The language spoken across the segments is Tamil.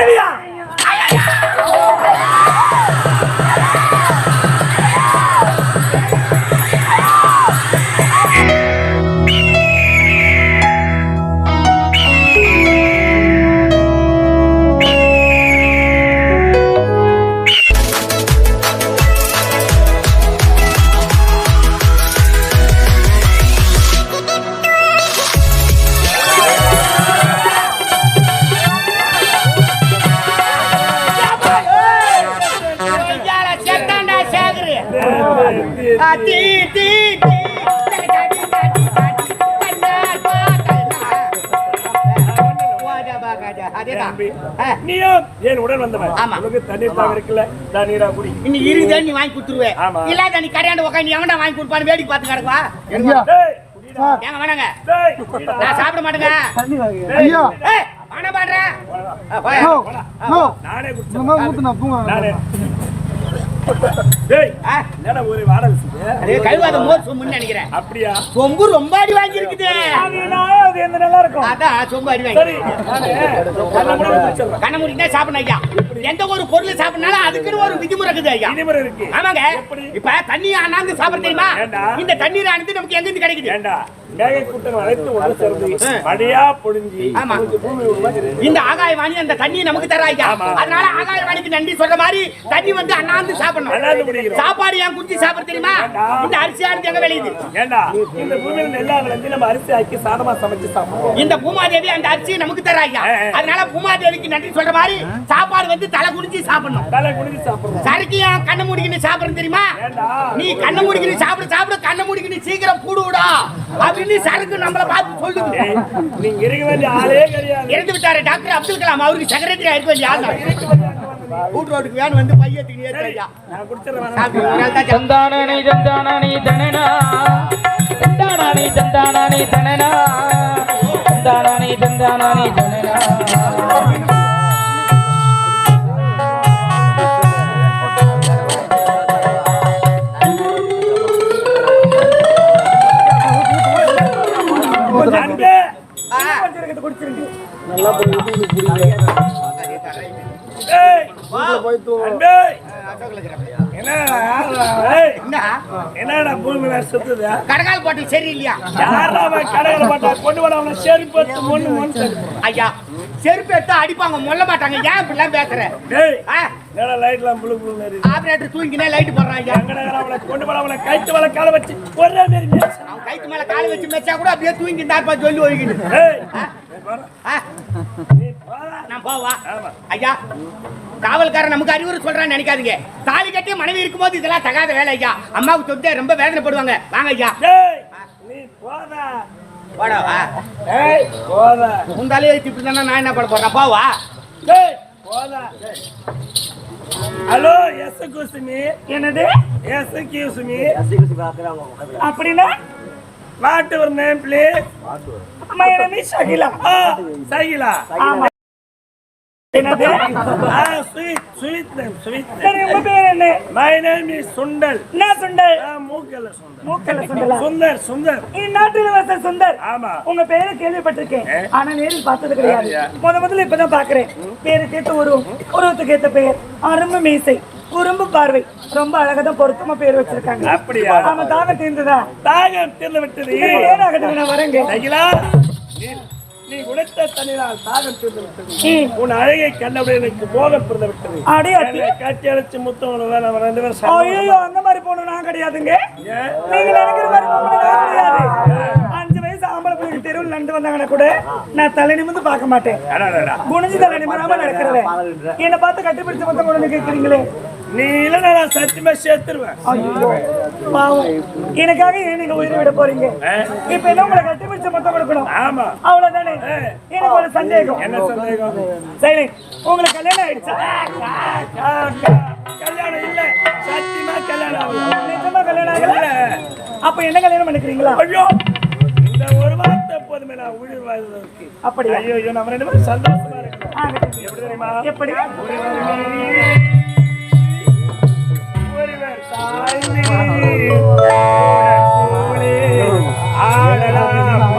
மனைவியா நீயும் என் உடன் வந்தவன்? ஆமா. உனக்கு தண்ணீர் தாக இருக்குல்ல தண்ணீரா குடி. இன்னும் இருக்குதே நீ வாங்கி கொடுத்துருவே. ஆமா. இல்லாத நீ கடையாண்டு உட்காந்து எவன்டா வாங்கி கொடுப்பான்னு வேடிக்கை பார்த்து கிடக்குவா. ஏங்க வேணாங்க. நான் சாப்பிட மாட்டேங்க. ஐயா. வேணாம் பாடுறேன் நானே குடிச்சேன். நானே. டேய், என்னடா ஒரு வாடகை இருக்குது? அதே கழுவாத மோர் சொம்புன்னு நினைக்கிறேன். அப்படியா? சொம்பு ரொம்ப அடி வாங்கி இருக்குது அது எந்த நல்லா இருக்கும்? அதான் சொம்பு அடி வாங்கி கண்ணை சாப்பிடணும் ஐயா. எந்த ஒரு பொருள் சாப்பிடனாலும் அதுக்குன்னு ஒரு விதிமுறை இருக்குது ஐயா. இருக்கு. ஆமாங்க? இப்ப தண்ணி அண்ணாந்து சாப்பிட தெரியுமா? இந்த தண்ணீர் ஆனது நமக்கு எங்க இருந்து கிடைக்குது? ஏண்டா. இந்த ஆகாயவாணி அந்த தண்ணியை நமக்கு தர ஐயா. அதனால ஆகாயவாணிக்கு நன்றி சொல்ற மாதிரி தண்ணி வந்து அண்ணாந்து சாப்பிடணும். சாப்பாடு ஏன் குடிச்சு சாப்பிட தெரியுமா? இந்த அரிசியானது எங்க விளையுது? ஏண்டா? இந்த பூமியில நெல்லா விளைஞ்சு நம்ம அரிசி ஆக்கி சாதமா சமைச்சு சாப்பிடுவோம் இந்த பூமாதேவி அந்த அரிசியை நமக்கு தர ஐயா ஆ, ஆ. அதனால பூமாதேவிக்கு நன்றி சொல்ற மாதிரி சாப்பாடு வந்து தலை குடிச்சு சாப்பிடணும். தலை குடிச்சு சாப்பிடுவோம் சரக்கு ஏன் கண்ணை மூடிக்கின்னு சாப்பிடுறது தெரியுமா? நீ கண்ணை மூடிக்கின்னு சாப்பிட சாப்பிட கண்ணை மூடிக்கின்னு சீக்கிரம் கூடு விடா. அப்படின்னு சரக்கு நம்மள பார்த்து சொல்லுது. நீங்க இருக்க வேண்டிய ஆளே கிடையாது. இறந்து விட்டாரு டாக்டர் அப்துல் கலாம் அவருக்கு செக்ரட்டரியா இருக்க வேண்டிய ஆள். கூட்டு ரோட்டுக்கு வேன் வந்து பையத்துக்கு ஏற்றையா நான் குடிச்சிடுறேன் தந்தானனி தந்தானனி தனனா. தந்தானனி தந்தானனி தனனா. தந்தானனி தந்தானனி தனனா. அன்பே ஏய், என்னடா? ஏய், என்னடா? பூமி சுத்துது? கடகால் போட்டு சரியில்லையா? யாரா கடையில போட்டா? கொண்டு வர அவனை செருப்பு எடுத்து மொண்ணு தள்ளு. ஐயா செருப்பு எடுத்தா அடிப்பாங்க மொல்ல மாட்டாங்க. ஏன் இப்படிலாம் பேசுற? என்னடா லைட்லாம் புளு புளு ஆபரேட்டர் தூங்கினே லைட் அவனை? கொண்டு வர அவனை கைத்து வலை காலை வச்சு ஒரே மாரி மேய்ச்சு. அவன் கைக்கு மேல காலை வச்சு மெச்சா கூட அப்படியே தூங்கி இருந்தாருப்பா சொல்லி ஒழுகிடு நான் போவா. ஐயா காவல்காரன் நமக்கு அறிவுரை சொல்றான்னு நினைக்காதீங்க. தாலி கட்டி மனைவி இருக்கும்போது இதெல்லாம் தகாத வேலை ஐயா. அம்மாவுக்கு சொத்து ரொம்ப வேதனைப்படுவாங்க. வாங்க ஐயா. டேய், நீ போடா. வாடா வா. ஏய், போடா. முந்தாலே திட்டு தானே நான் என்ன பண்ண போறேன்? போவா டேய், போடா. ஹலோ எஸ் குசுமி என்னது எஸ் கியூசுமி அப்படின்னா? What your name please my name is Shakila? ஆ சகிலா. ஆமா என்னது? ஆ ஸ்வீட் ஸ்வீட் நேம் ஸ்வீட் சரி உங்க பேர் என்ன? மை நேம் இஸ் சுண்டல் என்ன சுண்டல் மூக்கல சுண்டல் மூக்கல சுண்டல் சுந்தர் சுந்தர். இந்நாட்டில் வந்த சுந்தர். ஆமா. உங்க பேரை கேள்விப்பட்டிருக்கேன்? ஆனா நேரில் பார்த்தது கிடையாது? முத முதல்ல இப்பதான் பாக்குறேன் பேருக்கு ஏத்த உருவம் உருவத்துக்கு ஏத்த பெயர் அரும்பு மீசை. குறும்பு பார்வை. ரொம்ப அழகா தான் பொருத்தமா பேர் வச்சிருக்காங்க. அப்படியா? ஆமா தாக தீர்ந்ததா? தாகம் தீர்ந்து விட்டது. ஏனாகட்டும் நான் வரேங்க. சகிலா நீ- உடைத்த தண்ணீரால் தாகம் தீர்ந்து விட்டது. உன் அழகை கண்டவுடன் எனக்கு மோகம் பிறந்து விட்டது. அடி அடி என்னை கட்டி அழைச்சு உணவு நம்ம ரெண்டு பேரும் சாப்பிடுவோம். ஐயோ அந்த மாதிரி பொண்ணு நான் கிடையாதுங்க? நீங்க நினைக்கிற மாதிரி கிடையாது. அஞ்சு வயசு ஆம்பளை பிள்ளைங்க தெருவில் நண்டு வந்தாங்கன்னா கூட நான் தலை நிமிந்து பார்க்க மாட்டேன். குனிஞ்சு தலை நிமிராம நடக்கிறவன் என்னை பார்த்து கட்டிப்பிடிச்ச மொத்தம் கொண்டு கேட்கிறீங்களே. நீ இல்லைன்னா நான் சத்தியமா சேர்த்துருவேன். பாவம். எனக்காக ஏன் நீங்க உயிரை விட போறீங்க? இப்ப என்ன உங்களை கட்டிப்பிடிச்ச மொத்தம் கொடுக்கணும்? ஆமா. அவ்வளவுதானே? எனக்கு ஒரு சந்தேகம். என்ன சந்தேகம்? சரி உங்களுக்கு கல்யாணம் ஆயிடுச்சா? கல்யாணம் இல்ல. சத்தியமா கல்யாணம் ஆகல. நிஜமா கல்யாணம் ஆகல? இல்ல. அப்ப என்ன கல்யாணம் பண்ணிக்கிறீங்களா? ஐயோ. இந்த ஒரு வார்த்தை போதுமே நான் உயிர் வாழ்வதற்கு. அப்படியா? ஐயோ நம்ம ரெண்டு பேரும் சந்தோஷமா ஆகட்டும். எப்படி தெரியுமா? எப்படி? ஒருவர் சாய்ந்து ஆடலாம்.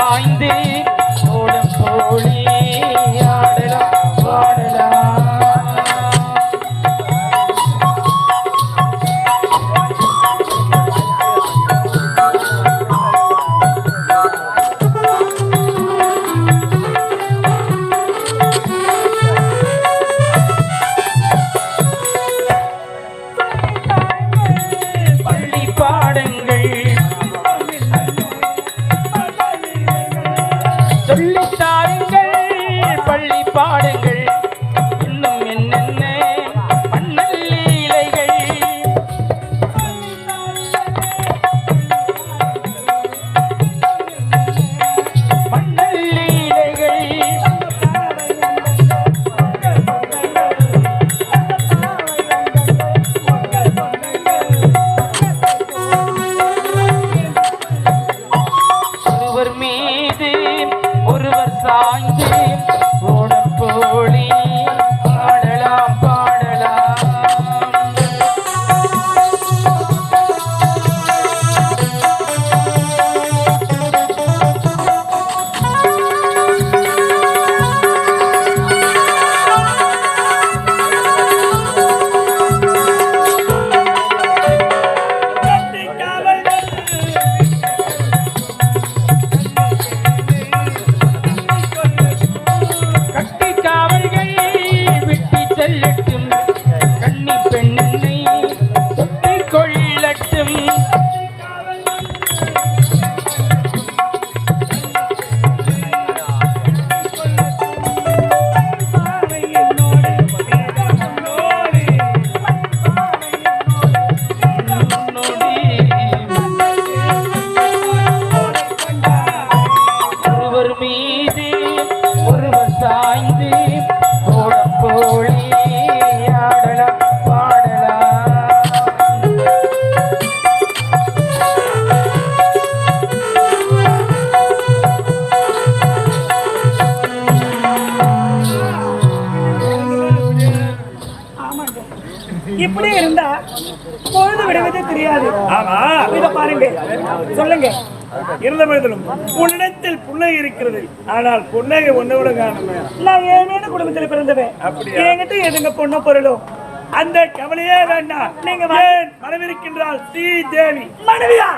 சாய்ந்து பாடுங்கள். ஒருவர் மீது ஒருவர் சாய்ந்து ஓடம் போலி ஆடலாம் பாடலாம் இருந்தா பொழுது விடுவதே தெரியாது. ஆமா. இத பாருங்க. சொல்லுங்க. இருந்த போதிலும் உன்னிடத்தில் புன்னகை இருக்கிறது. ஆனால் புன்னகை ஒன்னோட காணுமே நான் ஏழேன குடும்பத்துல பிறந்தவன். அப்படியா? என்கிட்ட எதுங்க பொண்ணு பொருளும் அந்த கவலையே வேண்டாம். நீங்க நீங்க வா- ஏன் மனவிருக்கின்றால் ஸ்ரீ தேவி மனைவியா?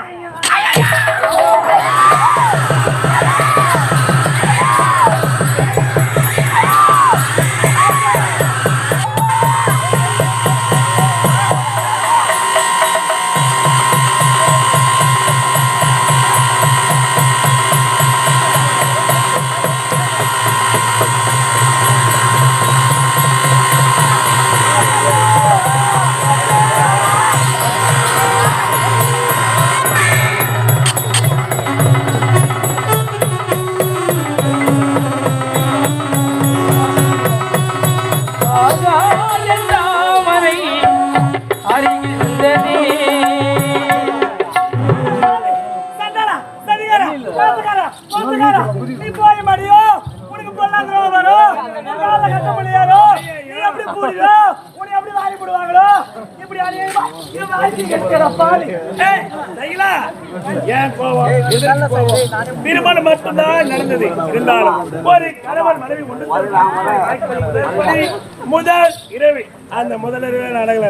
நீ போய் மடியோ உனக்கு பொல்லாங்க வரும். கால கட்ட முடியாதோ நீ எப்படி போறியோ உன்னை எப்படி வாரி போடுவாங்களோ இப்படி அநியாயமா இது வாங்கி கேட்கிற பாலி ஏன் கோவம்? திருமணம் மட்டும்தான் நடந்தது இருந்தாலும். ஒரு கணவன் மனைவி ஒன்று சேர்ந்து முதல் இரவு அந்த முதல் இரவு நடக்கல.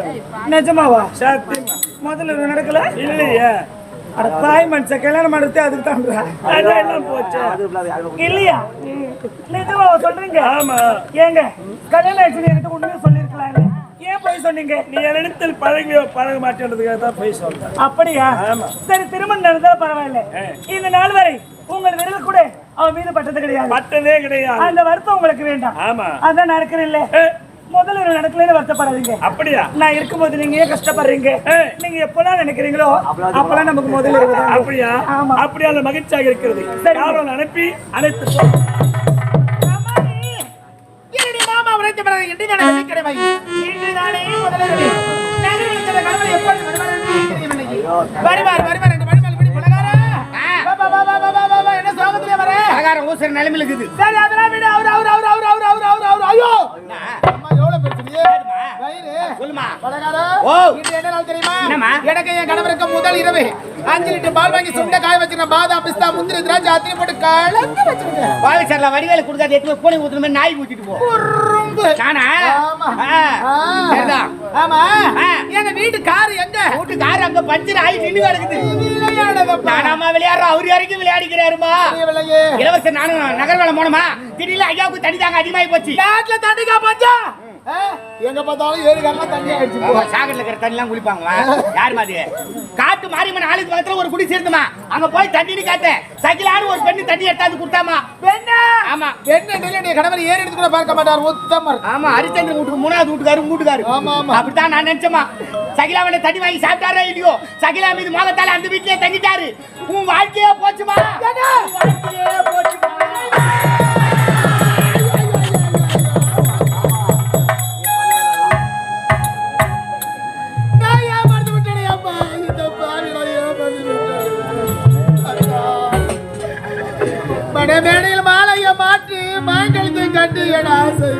நிஜமாவா? சத்தியமா. முதல்ல இது நடக்கல? இல்லையே. அட தாய் மனுஷன் கல்யாணம் பண்ணுறது அதுக்கு எல்லாம் போச்சு. இல்லையா? நிஜமா சொல்றீங்க? ஆமா. ஏங்க கல்யாணம் ஆயிடுச்சு என்கிட்ட உண்மையை சொல்லிருக்கலாம் ஏன் போய் சொன்னீங்க? நீ என்னிடத்தில் பழகி பழக மாட்டேன்றதுக்காக தான் போய் சொல்றேன். அப்படியா? ஆமா. சரி திருமணம் நடந்தாலும் பரவாயில்ல. இந்த நாள் வரை உங்கள் விரல் கூட அவன் மீது பட்டது கிடையாது. பட்டதே கிடையாது. அந்த வருத்தம் உங்களுக்கு வேண்டாம். ஆமா. அதான் நடக்கிறேன் இல்ல முதல்ல ஒரு நடக்கலன்னு வருத்தப்படாதீங்க. அப்படியா? நான் இருக்கும்போது நீங்க ஏன் கஷ்டப்படுறீங்க. நீங்க எப்பெல்லாம் நினைக்கிறீங்களோ அப்பெல்லாம் நமக்கு முதல்ல இருக்குதா அப்படியா? ஆமா. அப்படியா? மகிழ்ச்சியாக இருக்கிறது. சரி. யாரும் அனுப்பி அனைத்து என்னுடைய மாமா பலகாரம் ஊசுற நிலைமையில் இருக்குது. சரி அதெல்லாம் விடு. அவர் அவர் அவர் அவர் அவர் அவர் அவர் அவர். ஐயோ! அம்மா எவ்வளவு பிரச்சனையே? வயிறு. சொல்லுமா ஓ. இது என்ன நாள் தெரியுமா? என்னம்மா? எனக்கு என் கணவருக்கு முதல் இரவு. அஞ்சு லிட்டர் பால் வாங்கி சுண்ட காய வச்சிருக்கேன் பாதாம் பிஸ்தா முந்திரி திராட்சை அத்திரி போட்டு கலந்து வச்சிருக்கேன். வாழைச்சாரில் வடிவேல கொடுக்காது எத்தனை ஊத்துற மாதிரி நாய் ஊத்திட்டு போ. நானா ஆமா. எங்க வீட்டு கார் எங்க? வீட்டு கார் அங்க பஞ்சர் ஆகி நின்று கிடக்குது. நானாமா விளையாடுறோம். அவரு வரைக்கும் விளையாடிக்கிறாருமா? இலவச நானும் நகர்வலம் போனோமா திடீர்னு ஐயாவுக்கு தண்ணி தாங்க அதிகமாகி போச்சு. நாட்டுல தண்ணிக்கா பஞ்சா எங்க பார்த்தாலும் ஏரி காரணம் தண்ணி ஆயிடுச்சு. சாகர்ல இருக்கிற தண்ணி எல்லாம் குளிப்பாங்களா? யார் மாதிரி காட்டு மாரியம்மன் ஆளுக்கு பக்கத்துல ஒரு குடி சேர்ந்துமா? அங்க போய் தண்ணின்னு காட்டேன். சகிலான்னு ஒரு பெண்ணு தண்ணி எடுத்தாந்து கொடுத்தாமா? பெண்ணா? ஆமா. என்ன டெல்லி கணவர் ஏறி எடுத்து கூட பார்க்க மாட்டார் உத்தமர் ஆமா ஹரிச்சந்திரன் வீட்டுக்கு மூணாவது வீட்டுக்காரு வீட்டுக்காரு ஆமா, ஆமா. அப்படித்தான் நான் நினைச்சேமா சகிலாவனை தண்ணி வாங்கி சாப்பிட்டாரா இல்லையோ? சகிலா மீது மோகத்தால அந்த வீட்லயே தங்கிட்டாரு. உன் வாழ்க்கையே போச்சுமா? வாழ்க்கையே போச்சுமா? என் மணமேடையில் மாலைய மாற்றி மாங்கலத்தை கண்டு என் ஆசை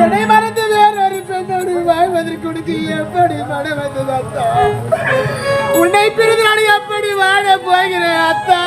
என்னை மறந்து வேறொரு பெண்ணோடு வாழ்வதற்கு உனக்கு எப்படி மன வந்தது அத்தா? உன்னை பிரிந்து நான் எப்படி வாழ போகிறேன் அத்தா?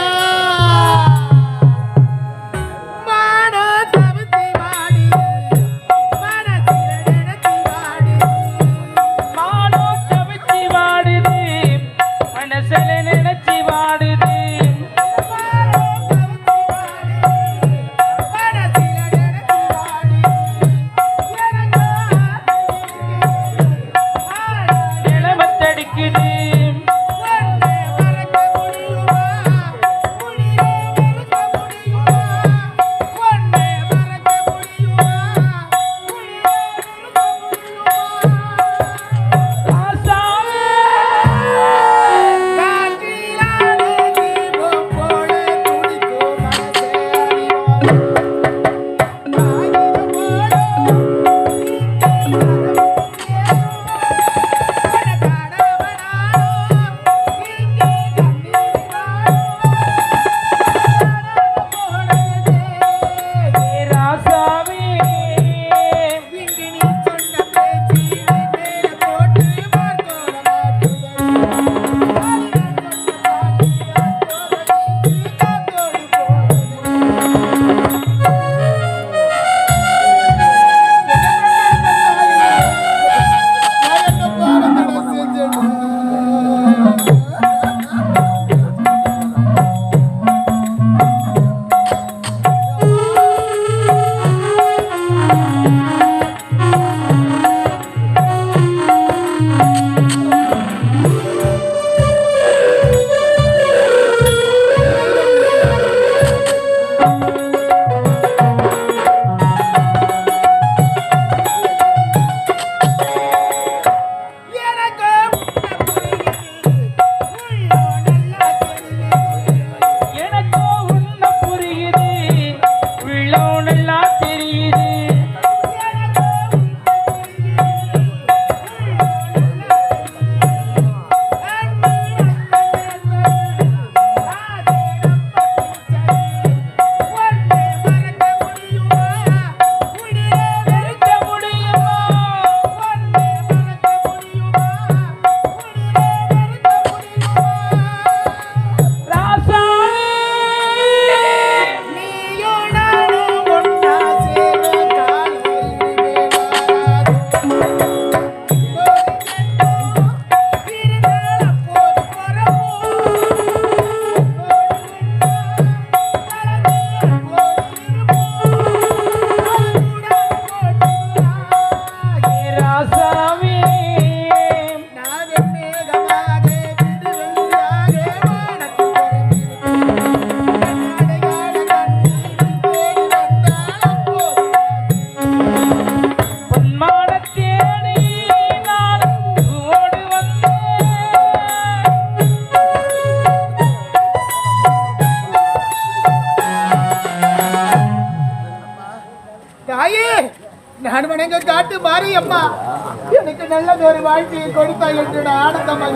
வாழ்க்கையை கொடுத்தாய் என்று ஆனந்தமாக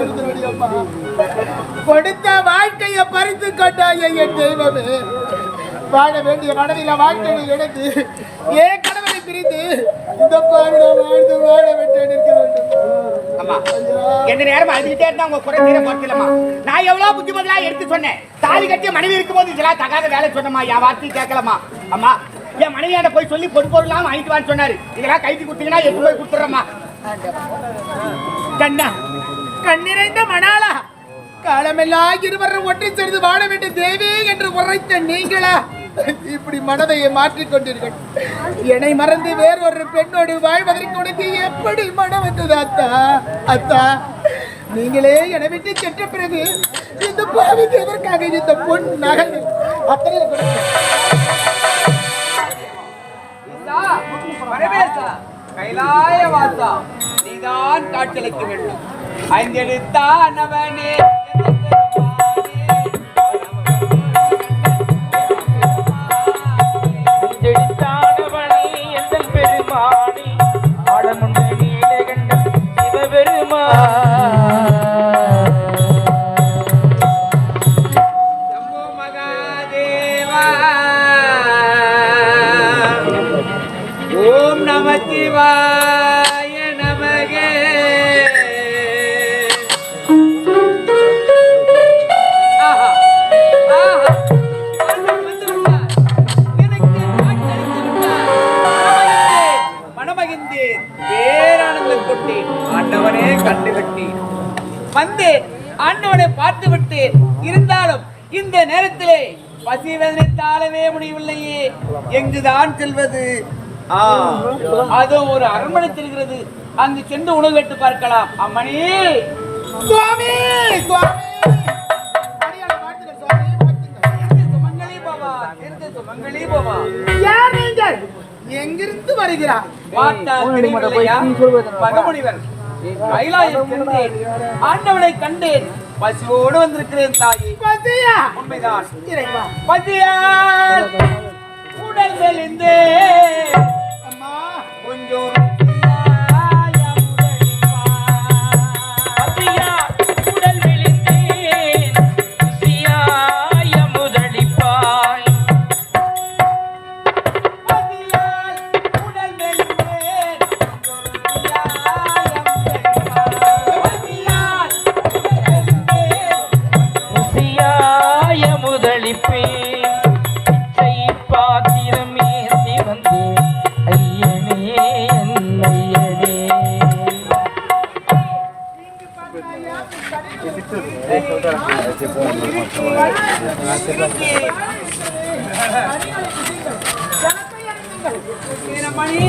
அம்மா? கொடுத்த வாழ்க்கையை பறித்து கொண்டாய் என் தெய்வமே. வாழ வேண்டிய மனதில வாழ்க்கையை எடுத்து ஏன் கணவனை பிரித்து இந்த பாருட வாழ்ந்து வாழ வேண்டும். எந்த நேரம் அழுதுகிட்டே இருந்தா உங்க குறை தீர போறதில்லம்மா. நான் எவ்வளவு புத்திமதியா எடுத்து சொன்னேன். தாலி கட்டி மனைவி இருக்கும்போது இதெல்லாம் தகாத வேலை சொன்னம்மா. என் வார்த்தை கேட்கலம்மா. அம்மா என் மனைவியாண்ட போய் சொல்லி பொறு பொருளாம வாங்கிட்டு வான்னு சொன்னாரு. இதெல்லாம் கைக்கு கொடுத்தீங்கன்னா எடுத்து போய் கொடுத்துறேம்மா. கண்ணா கண்ணிறைந்த மணாளா காலமெல்லாம் இருவரும் ஒற்றி சேர்ந்து வாழ வேண்டிய தேவி என்று உரைத்த நீங்களா? இப்படி மனதை மாற்றிக்கொண்டீர்கள் என்னை மறந்து வேறொரு பெண்ணோடு வாழ்வதற்கு உனக்கு எப்படி மனம் வந்தது அத்தா? அத்தா நீங்களே என்னை விட்டு சென்ற பிறகு இந்த பாவிக்கு எதற்காக இந்த பொன் நகை அத்தனை பரமேசா கைலாய வாசா. நீதான் காட்சியளிக்க வேண்டும். அஞ்செடுத்தானவனே செழித்தானவனே எந்தன் பெருமானே. ஆடமுண்ட நீலகண்டம் சிவபெருமான். பேரானந்த பேரானந்தம் கொண்டேன் ஆண்டவனே கண்டு கட்டி வந்து ஆண்டவனை பார்த்து விட்டு இருந்தாலும் இந்த நேரத்திலே பசி வேதனை தாழவே முடியவில்லையே. எங்குதான் செல்வது? அது ஒரு அரண்மனை செல்கிறது அங்கு சென்று உணவு கேட்டு பார்க்கலாம். அம்மணி! சுவாமி! சுவாமி! அடியாளை வாழ்த்துங்கள் சுவாமி வாழ்த்துங்கள் யார் நீங்கள்? எங்கிருந்து வருகிறார்? பகமுனிவர் சென்றேன் ஆண்டவனை கண்டேன். பசியோடு வந்திருக்கிறேன் தாயே. பசியா? உண்மைதான். பசியால் உடல் மெலிந்து தாயே.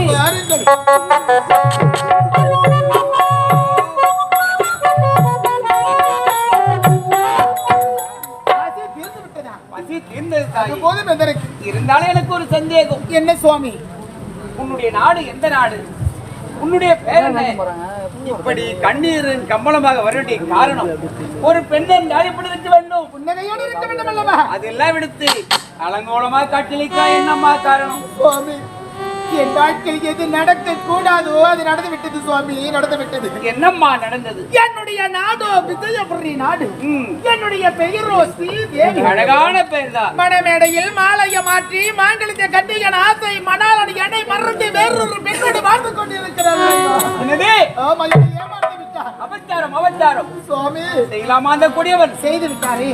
போதும் எதற்கு இருந்தாலும் எனக்கு ஒரு சந்தேகம். என்ன சுவாமி? உன்னுடைய நாடு எந்த நாடு? உன்னுடைய பேர் என்ன? இப்படி கண்ணீரின் கம்பளமாக வர வேண்டிய காரணம். ஒரு பெண்ணை நாடு இப்படி இருக்க வேண்டும்? புன்னகையோடு இருக்க வேண்டும் அல்லவா அதெல்லாம் விடுத்து அலங்கோலமா காட்டிலிக்கா என்னம்மா காரணம்? சுவாமி என் வாழ்க்கையில் எது நடக்க கூடாதோ அது நடந்து விட்டது சுவாமி நடந்து விட்டது என்னம்மா நடந்தது? என்னுடைய நாடோ விஜயபுரி நாடு. என்னுடைய பெயரோ ஸ்ரீதேவி. அழகான பெயர் தான் மணமேடையில் மாலைய மாற்றி மாங்கலித்த கட்டியன் ஆசை மணாளன் என்னை மறந்து வேறொரு பெண்ணோடு வாழ்ந்து கொண்டிருக்கிறார்கள் என்னது? ஆமா ஏமாற்றி விட்டார். அபச்சாரம் அபச்சாரம். சுவாமி. செய்யலாமா அந்த கூடியவன்? செய்து விட்டாரே.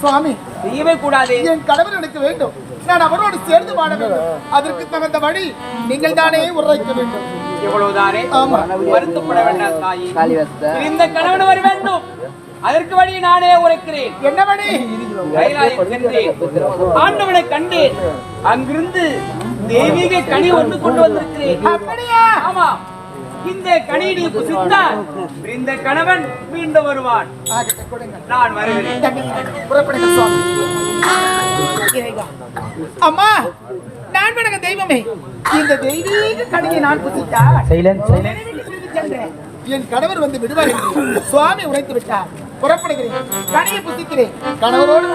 சுவாமி. செய்யவே கூடாதே. என் கணவர் எனக்கு வேண்டும். நான் அவரோடு சேர்ந்து வாழ வேண்டும். அதற்கு தகுந்த வழி நீங்கள் தானே உரைக்க வேண்டும். எவ்வளவுதானே ஆமா. வருத்தப்பட வேண்டாம் தாயி. இந்த கணவன் வர வேண்டும். அதற்கு வழி நானே உரைக்கிறேன். என்ன வழி? ஆண்டவனை கண்டேன். அங்கிருந்து தெய்வீக கனி ஒன்று கொண்டு வந்திருக்கிறேன். அப்படியா? ஆமா. இந்த கனி நீ புசித்தால் இந்த கணவன் மீண்டும் வருவான். நான் வருகிறேன். அம்மா நான் வணங்க தெய்வமே. இந்த தெய்வீக கடையை நான் சென்றேன். என் கணவர் வந்து விடுவார் என்று சுவாமி உரைத்து விட்டார். புறப்படுகிறேன். கடையை புசிக்கிறேன். கணவரோடு